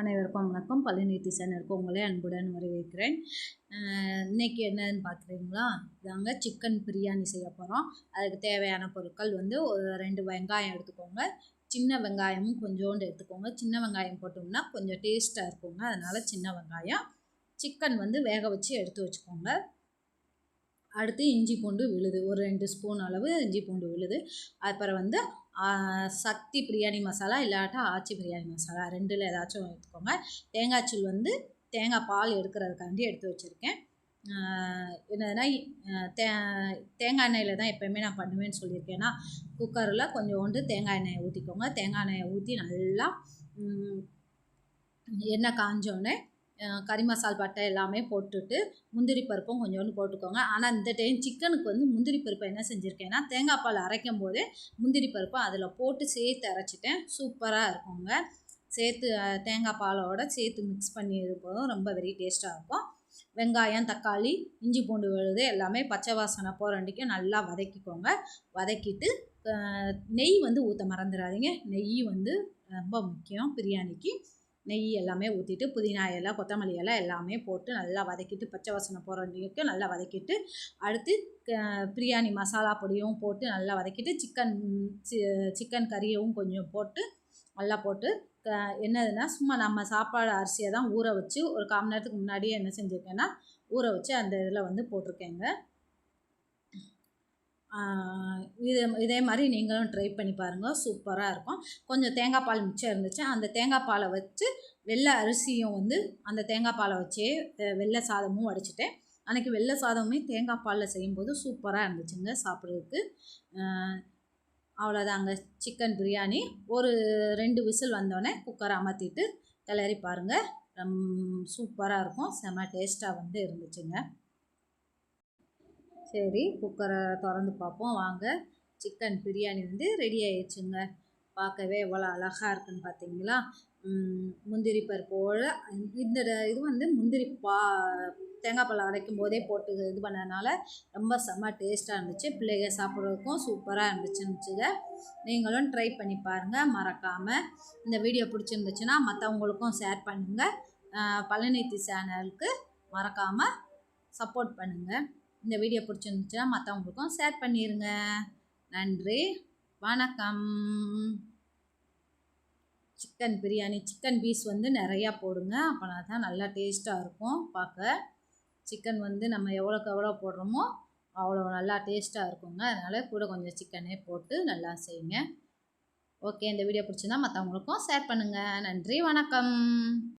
அனைவருக்கும் வணக்கம். பழனி சேனலுக்கு உங்களே அன்புடன் வரவேற்கிறேன். இன்றைக்கி என்னன்னு பார்க்குறீங்களா? இதாங்க சிக்கன் பிரியாணி செய்ய போகிறோம் அதுக்கு தேவையான பொருட்கள் வந்து ஒரு ரெண்டு வெங்காயம் எடுத்துக்கோங்க. சின்ன வெங்காயமும் கொஞ்சோண்டு எடுத்துக்கோங்க. சின்ன வெங்காயம் போட்டோம்னா கொஞ்சம் டேஸ்ட்டாக இருக்குங்க. அதனால் சின்ன வெங்காயம் சிக்கன் வந்து வேக வச்சு எடுத்து வச்சுக்கோங்க. அடுத்து இஞ்சி பூண்டு விழுது. ஒரு ரெண்டு ஸ்பூன் அளவு இஞ்சி பூண்டு விழுது. அப்புறம் வந்து சக்தி பிரியாணி மசாலா இல்லாட்டா ஆச்சி பிரியாணி மசாலா ரெண்டில் ஏதாச்சும் எடுத்துக்கோங்க. தேங்காய் சூள் வந்து தேங்காய் பால் எடுக்கிறதுக்காண்டி எடுத்து வச்சுருக்கேன். என்னதுன்னா தே தேங்காய் எண்ணெயில் தான் எப்போயுமே நான் பண்ணுவேன்னு சொல்லியிருக்கேன்னா குக்கரில் கொஞ்சோண்டு தேங்காய் எண்ணெயை ஊற்றிக்கோங்க தேங்காய் எண்ணெயை ஊற்றி நல்லா எண்ணெய் காஞ்சோடனே கறி மசால் பட்டை எல்லாமே போட்டுட்டு முந்திரி பருப்பும் கொஞ்சோண்டு போட்டுக்கோங்க. ஆனால் இந்த டைம் சிக்கனுக்கு வந்து முந்திரி பருப்பை என்ன செஞ்சுருக்கேன்னா தேங்காய் பால் அரைக்கும் போதே முந்திரி பருப்பை அதில் போட்டு சேர்த்து அரைச்சிட்டேன். சூப்பராக இருக்குங்க. சேர்த்து தேங்காய் பாலோட சேர்த்து மிக்ஸ் பண்ணி போதும் ரொம்ப வெரி டேஸ்ட்டாக இருக்கும். வெங்காயம் தக்காளி இஞ்சி பூண்டு விழுது எல்லாமே பச்சை வாசனை போகிற நல்லா வதக்கிக்கோங்க. வதக்கிட்டு நெய் வந்து ஊற்ற மறந்துடாதீங்க. நெய் வந்து ரொம்ப முக்கியம் பிரியாணிக்கு. நெய் எல்லாமே ஊற்றிட்டு புதினா இலை கொத்தமல்லி இலை எல்லாமே போட்டு நல்லா வதக்கிட்டு பச்சை வாசனை போகிற நல்லா வதக்கிட்டு அடுத்து பிரியாணி மசாலா பொடியும் போட்டு நல்லா வதக்கிட்டு சிக்கன் சிக்கன் கறியவும் கொஞ்சம் போட்டு நல்லா போட்டு என்னதுன்னா சும்மா நம்ம சாப்பாடு அரிசியை தான் ஊற வச்சு ஒரு கால் நேரத்துக்கு முன்னாடியே என்ன செஞ்சுருக்கேன்னா ஊற வச்சு அந்த இதில் வந்து போட்டிருக்கேங்க. இது இதே மாதிரி நீங்களும் ட்ரை பண்ணி பாருங்கள் சூப்பராக இருக்கும். கொஞ்சம் தேங்காய் பால் மிச்சம் இருந்துச்சு. அந்த தேங்காய் பாலை வச்சு வெள்ளை அரிசியும் வந்து அந்த தேங்காய் பாலை வச்சே வெள்ளை சாதமும் வடிச்சிட்டேன். அன்றைக்கி வெள்ளை சாதமுமே தேங்காய் பாலில் செய்யும்போது சூப்பராக இருந்துச்சுங்க சாப்பிட்றதுக்கு. அவ்வளோதாங்க. சிக்கன் பிரியாணி ஒரு ரெண்டு விசில் வந்தோடனே குக்கரை அமர்த்திட்டு கிளறி பாருங்கள் சூப்பராக இருக்கும். செம்ம டேஸ்ட்டாக வந்து இருந்துச்சுங்க. சரி குக்கரை திறந்து பார்ப்போம். வாங்க சிக்கன் பிரியாணி வந்து ரெடி ஆயிடுச்சுங்க. பார்க்கவே எவ்வளோ அழகாக இருக்குன்னு பார்த்தீங்களா முந்திரி பருப்போடு இந்த இது வந்து முந்திரி பா தேங்காய் பழம் அரைக்கும் போதே போட்டு இது பண்ணதுனால ரொம்ப செம்ம டேஸ்ட்டாக இருந்துச்சு. பிள்ளைங்க சாப்பிட்றதுக்கும் சூப்பராக இருந்துச்சுன்னுச்சுங்க. நீங்களும் ட்ரை பண்ணி பாருங்கள் மறக்காமல் இந்த வீடியோ பிடிச்சிருந்துச்சுன்னா மற்றவங்களுக்கும் ஷேர் பண்ணுங்கள் பழனித்தி சேனலுக்கு மறக்காமல் சப்போர்ட் பண்ணுங்கள் இந்த வீடியோ பிடிச்சிருந்துச்சுன்னா மற்றவங்களுக்கும் ஷேர் பண்ணிடுங்க நன்றி. வணக்கம். சிக்கன் பிரியாணி சிக்கன் பீஸ் வந்து நிறையா போடுங்க. அப்போனா தான் நல்லா டேஸ்ட்டாக இருக்கும் பார்க்க. சிக்கன் வந்து நம்ம எவ்வளோக்கு எவ்வளோ போடுறோமோ அவ்வளோ நல்லா டேஸ்ட்டாக இருக்குங்க. அதனால் கூட கொஞ்சம் சிக்கனே போட்டு நல்லா செய்யுங்க. ஓகே இந்த வீடியோ பிடிச்சிருந்தா மற்றவங்களுக்கும் ஷேர் பண்ணுங்கள் நன்றி வணக்கம்.